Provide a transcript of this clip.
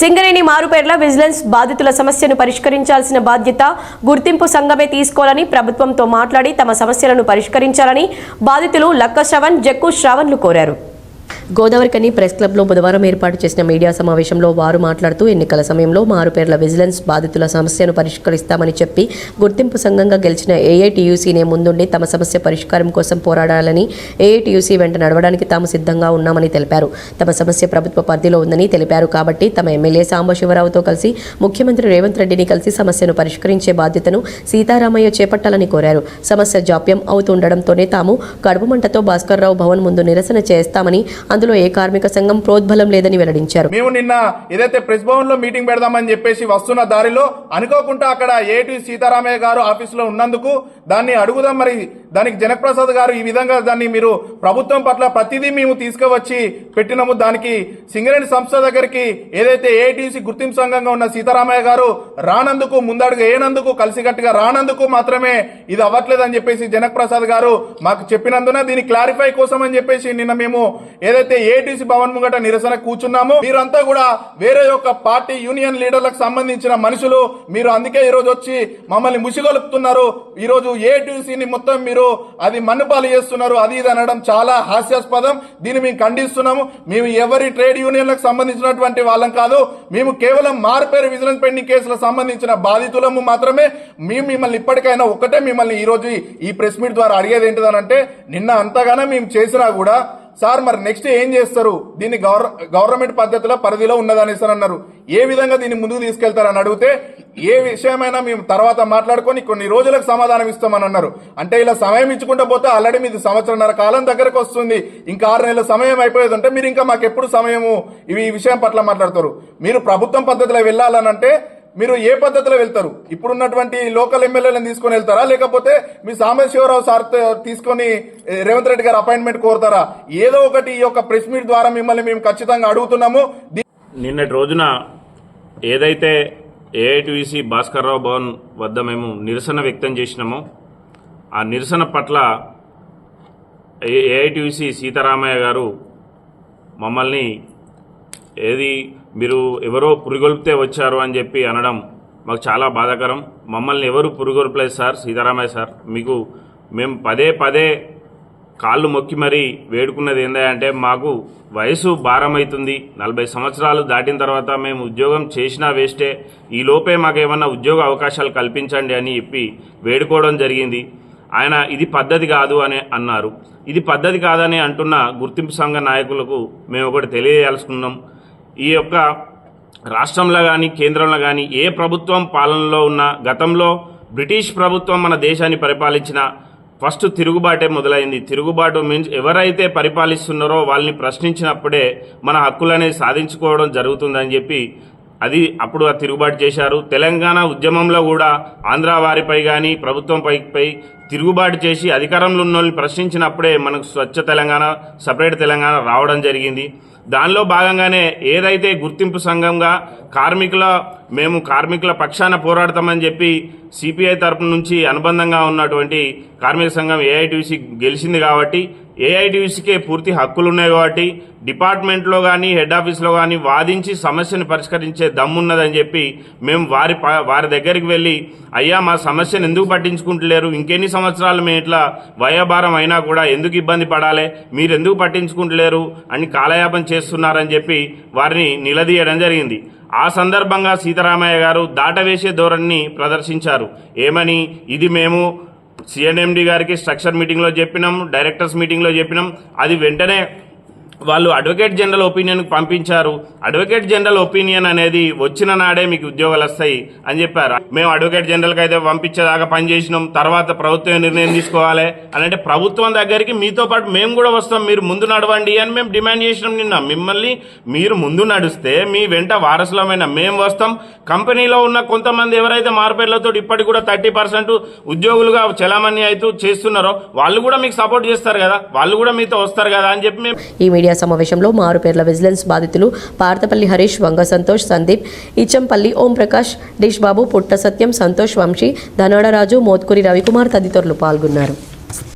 Singareni మారుపేర్ల vigilance బాధితుల సమస్యను పరిష్కరించాల్సిన బాధ్యత గుర్తింపు సంఘమే తీసుకోవాలని ప్రభుత్వంతో మాట్లాడి తమ సమస్యలను పరిష్కరించాలని బాధితులు లక్క శ్రవణ్ జక్కు శ్రావణ్లు కోరారు. గోదావరికని ప్రెస్ క్లబ్లో బుధవారం ఏర్పాటు చేసిన మీడియా సమావేశంలో వారు మాట్లాడుతూ ఎన్నికల సమయంలో మారుపేర్ల విజిలెన్స్ బాధితుల సమస్యను పరిష్కరిస్తామని చెప్పి గుర్తింపు సంఘంగా గెలిచిన ఏఐటీయూసీనే ముందుండి తమ సమస్య పరిష్కారం కోసం పోరాడాలని ఏఐటీయూసీ వెంట నడవడానికి తాము సిద్ధంగా ఉన్నామని తెలిపారు. తమ సమస్య ప్రభుత్వ పరిధిలో ఉందని తెలిపారు కాబట్టి తమ ఎమ్మెల్యే సాంబశివరావుతో కలిసి ముఖ్యమంత్రి రేవంత్ రెడ్డిని కలిసి సమస్యను పరిష్కరించే బాధ్యతను సీతారామయ్య చేపట్టాలని కోరారు. సమస్య జాప్యం అవుతుండడంతోనే తాము కడుపు మంటతో భాస్కర్రావు భవన్ ముందు నిరసన చేస్తామని అందులో ఏ కార్మిక సంఘం ప్రోద్బలం లేదని వెల్లడించారు. మేము నిన్న ఏదైతే ప్రెస్ భవన్లో మీటింగ్ పెడదామని చెప్పేసి వస్తున్న దారిలో అనుకోకుండా అక్కడ ఏటి సీతారామయ్య గారు ఆఫీసులో ఉన్నందుకు దాన్ని అడుగుదాం మరి. దానికి జనప్రసాద్ గారు ఈ విధంగా దాన్ని మీరు ప్రభుత్వం పట్ల ప్రతిదీ మేము తీసుకువచ్చి పెట్టినాము. దానికి సింగరేణి సంస్థ దగ్గరికి ఏదైతే ఏటీసీ గుర్తింపు సంఘంగా ఉన్న సీతారామయ్య గారు రానందుకు ముందడుగు వేయనందుకు కలిసికట్టుగా రానందుకు మాత్రమే ఇది అవ్వట్లేదని చెప్పేసి జనక్ ప్రసాద్ గారు మాకు చెప్పినందున దీని క్లారిఫై కోసం అని చెప్పేసి నిన్న మేము ఏదైతే ఏటీసీ భవన్ ముంగట నిరసన కూర్చున్నామో మీరంతా కూడా వేరే యొక్క పార్టీ యూనియన్ లీడర్లకు సంబంధించిన మనుషులు. మీరు అందుకే ఈ రోజు వచ్చి మమ్మల్ని ముసిగొలుపుతున్నారు. ఈరోజు ఏటీసీని మొత్తం మీరు అది మన్నుపాలు చేస్తున్నారు. అది ఇది అనడం చాలా హాస్యాస్పదం. దీన్ని మేము ఖండిస్తున్నాము. మేము ఎవరి ట్రేడ్ యూనియన్లకు సంబంధించినటువంటి వాళ్ళం కాదు. మేము కేవలం మారుపేరు విజిలెన్స్ పెండింగ్ కేసులకు సంబంధించిన బాధితులము మాత్రమే. మేము మిమ్మల్ని ఇప్పటికైనా ఒక్కటే మిమ్మల్ని ఈరోజు ఈ ప్రెస్ మీట్ ద్వారా అడిగేది ఏంటిదనంటే నిన్న అంతగానో మేము చేసినా కూడా సార్ మరి నెక్స్ట్ ఏం చేస్తారు? దీన్ని గవర్ గవర్నమెంట్ పద్ధతిలో పరిధిలో ఉన్నదని సార్ అన్నారు. ఏ విధంగా దీన్ని ముందుకు తీసుకెళ్తారని అడిగితే ఏ విషయమైనా మేము తర్వాత మాట్లాడుకొని కొన్ని రోజులకు సమాధానం ఇస్తామని అన్నారు. అంటే ఇలా సమయం ఇచ్చుకుంటూ పోతే ఆల్రెడీ మీది సంవత్సరంన్నర కాలం దగ్గరకు వస్తుంది. ఇంకా ఆరు నెలల సమయం అయిపోయేది అంటే మీరు ఇంకా మాకు ఎప్పుడు సమయము? ఇవి ఈ విషయం పట్ల మాట్లాడతారు. మీరు ప్రభుత్వం పద్ధతిలో వెళ్ళాలనంటే మీరు ఏ పద్ధతిలో వెళ్తారు? ఇప్పుడున్నటువంటి లోకల్ ఎమ్మెల్యేలను తీసుకొని వెళ్తారా? లేకపోతే మీ సాంబశివరావు సార్ తీసుకొని రేవంత్ రెడ్డి గారు అపాయింట్మెంట్ కోరుతారా? ఏదో ఒకటి ఈ యొక్క ప్రెస్ మీట్ ద్వారా మిమ్మల్ని మేము ఖచ్చితంగా అడుగుతున్నాము. నిన్నటి రోజున ఏదైతే ఏఐటీసీ భాస్కర్రావు భవన్ వద్ద మేము నిరసన వ్యక్తం చేసినామో ఆ నిరసన పట్ల ఏఐటివిసి సీతారామయ్య గారు మమ్మల్ని ఏది? మీరు ఎవరో పురిగొల్పితే వచ్చారు అని చెప్పి అనడం మాకు చాలా బాధాకరం. మమ్మల్ని ఎవరు పురిగొల్పలేదు సార్? సీతారామయ్య సార్ మీకు మేము పదే పదే కాళ్ళు మొక్కి మరీ వేడుకున్నది ఏంటంటే మాకు వయసు భారం అవుతుంది నలభై సంవత్సరాలు దాటిన తర్వాత మేము ఉద్యోగం చేసినా వేస్టే. ఈ లోపే మాకు ఏమన్నా ఉద్యోగ అవకాశాలు కల్పించండి అని చెప్పి వేడుకోవడం జరిగింది. ఆయన ఇది పద్ధతి కాదు అని అన్నారు. ఇది పద్ధతి కాదని అంటున్న గుర్తింపు సంఘ నాయకులకు మేము ఒకటి తెలియజేయాల్సుకున్నాం. ఈ యొక్క రాష్ట్రంలో కానీ కేంద్రంలో కానీ ఏ ప్రభుత్వం పాలనలో ఉన్న గతంలో బ్రిటిష్ ప్రభుత్వం మన దేశాన్ని పరిపాలించిన ఫస్ట్ తిరుగుబాటే మొదలైంది. తిరుగుబాటు మీన్స్ ఎవరైతే పరిపాలిస్తున్నారో వాళ్ళని ప్రశ్నించినప్పుడే మన హక్కులనే సాధించుకోవడం జరుగుతుందని చెప్పి అది అప్పుడు తిరుగుబాటు చేశారు. తెలంగాణ ఉద్యమంలో కూడా ఆంధ్ర వారిపై కానీ ప్రభుత్వంపై పై తిరుగుబాటు చేసి అధికారంలో ఉన్న వాళ్ళని ప్రశ్నించినప్పుడే మనకు స్వచ్ఛ తెలంగాణ సపరేట్ తెలంగాణ రావడం జరిగింది. దానిలో భాగంగానే ఏదైతే గుర్తింపు సంఘంగా కార్మికుల మేము కార్మికుల పక్షాన పోరాడతామని చెప్పి సిపిఐ తరపు నుంచి అనుబంధంగా ఉన్నటువంటి కార్మిక సంఘం ఏఐటీసీ గెలిచింది కాబట్టి ఏఐటీసీకే పూర్తి హక్కులు ఉన్నాయి కాబట్టి డిపార్ట్మెంట్లో కానీ హెడ్ ఆఫీస్లో కానీ వాదించి సమస్యను పరిష్కరించే దమ్మున్నదని చెప్పి మేము వారి ప- వారి దగ్గరికి వెళ్ళి అయ్యా మా సమస్యను ఎందుకు పట్టించుకుంటలేరు? ఇంకెన్ని సంవత్సరాలు మేము ఇట్లా వయోభారం అయినా కూడా ఎందుకు ఇబ్బంది పడాలి? మీరు ఎందుకు పట్టించుకుంటలేరు? అని కాలయాపన చేస్తున్నారని చెప్పి వారిని నిలదీయడం జరిగింది. ఆ సందర్భంగా సీతారామయ్య గారు దాటవేసే ధోరణిని ప్రదర్శించారు. ఏమని? ఇది మేము సిఎన్ఎండి గారికి స్ట్రక్చర్ మీటింగ్లో చెప్పినాం డైరెక్టర్స్ మీటింగ్లో చెప్పినాం. అది వెంటనే వాళ్ళు అడ్వకేట్ జనరల్ ఒపీనియన్కి పంపించారు. అడ్వకేట్ జనరల్ ఒపీనియన్ అనేది వచ్చిన నాడే మీకు ఉద్యోగాలు వస్తాయి అని చెప్పారు. మేము అడ్వకేట్ జనరల్కి అయితే పంపించేదాకా పనిచేసినాం తర్వాత ప్రభుత్వం నిర్ణయం తీసుకోవాలి? అని అంటే ప్రభుత్వం దగ్గరికి మీతో పాటు మేము కూడా వస్తాం. మీరు ముందు నడవండి అని మేము డిమాండ్ చేసినాం నిన్న. మిమ్మల్ని మీరు ముందు నడిస్తే మీ వెంట వారసులమైన మేము వస్తాం. కంపెనీలో ఉన్న కొంతమంది ఎవరైతే మార్పేర్లతో ఇప్పటికి కూడా థర్టీ పర్సెంట్ ఉద్యోగులుగా చలామణి అవుతూ చేస్తున్నారో వాళ్ళు కూడా మీకు సపోర్ట్ చేస్తారు కదా? వాళ్ళు కూడా మీతో వస్తారు కదా అని చెప్పి మేము మీడియా సమావేశంలో మారుపేర్ల విజిలెన్స్ బాధితులు పార్తపల్లి హరీష్ వంగ సంతోష్ సందీప్ ఇచ్చంపల్లి ఓంప్రకాష్ డిష్ బాబు పుట్ట సత్యం సంతోష్ వంశీ ధనాడరాజు మోత్కూరి రవికుమార్ తదితరులు పాల్గొన్నారు.